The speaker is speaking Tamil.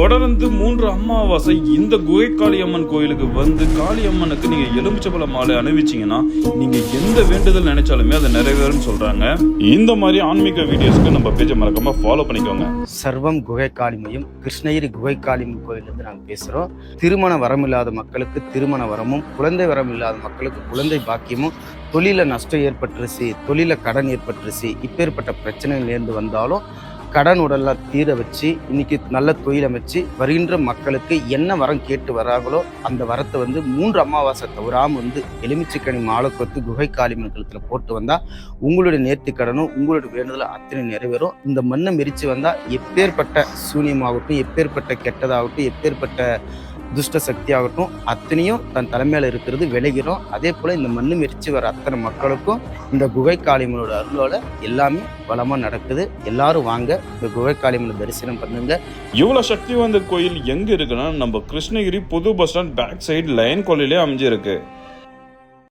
தொடர்ந்து மூன்று அமாவாசை இந்த குகை காளியம்மன் கோயிலுக்கு வந்து காளியம்மனுக்கு நீங்க எலுமிச்சபல மாலை அணிவிச்சீங்கன்னா நீங்க எந்த வேண்டுதல் நினைச்சாலுமே அதை நிறைவேறும்னு சொல்றாங்க. இந்த மாதிரி ஆன்மீக வீடியோஸ்க்கு நம்ம பேஜை மறக்காம ஃபாலோ பண்ணிக்கோங்க. சர்வம் குகை காளிமையும் கிருஷ்ணகிரி குகை காளிமன் கோயிலிருந்து நாங்கள் பேசுகிறோம் திருமண வரம் இல்லாத மக்களுக்கு திருமண வரமும் குழந்தை வரம் இல்லாத மக்களுக்கு குழந்தை பாக்கியமும் தொழில நஷ்டம் ஏற்பட்டுருச்சு தொழில கடன் ஏற்பட்டுருச்சு இப்பேற்பட்ட பிரச்சனையிலேருந்து வந்தாலும் கடன் உடல்லாம் தீர வச்சு இன்னைக்கு நல்ல தொழில் அமைச்சு வருகின்ற மக்களுக்கு என்ன வரம் கேட்டு வராங்களோ அந்த வரத்தை வந்து மூன்று அமாவாசை தவறாம வந்து எலுமிச்சைக்கனி மாலை கொத்து குகை காளிமன் கழுத்துல போட்டு வந்தா உங்களுடைய நேர்த்தி கடனும் உங்களுடைய வேண்டுதலும் அத்தனை நிறைவேறும். இந்த மண்ணை மெரிச்சு வந்தா எப்பேற்பட்ட சூனியமாகட்டும் எப்பேற்பட்ட கெட்டதாகட்டும் எப்பேற்பட்ட துஷ்ட சக்தி ஆகட்டும் அத்தனையும் தன் தலைமையில் இருக்கிறது விளைகிறோம். அதே போல் இந்த மண்ணு மெரிச்சு வர அத்தனை மக்களுக்கும் இந்த குகை காளிமனோட அருளோட எல்லாமே வளமாக நடக்குது. எல்லாரும் வாங்க இந்த குகை காளிமனை தரிசனம் பண்ணுங்க. இவ்வளோ சக்தி வாய்ந்த கோயில் எங்கே இருக்குன்னா நம்ம கிருஷ்ணகிரி புது bus stand back side line கோயிலே அமைஞ்சிருக்கு.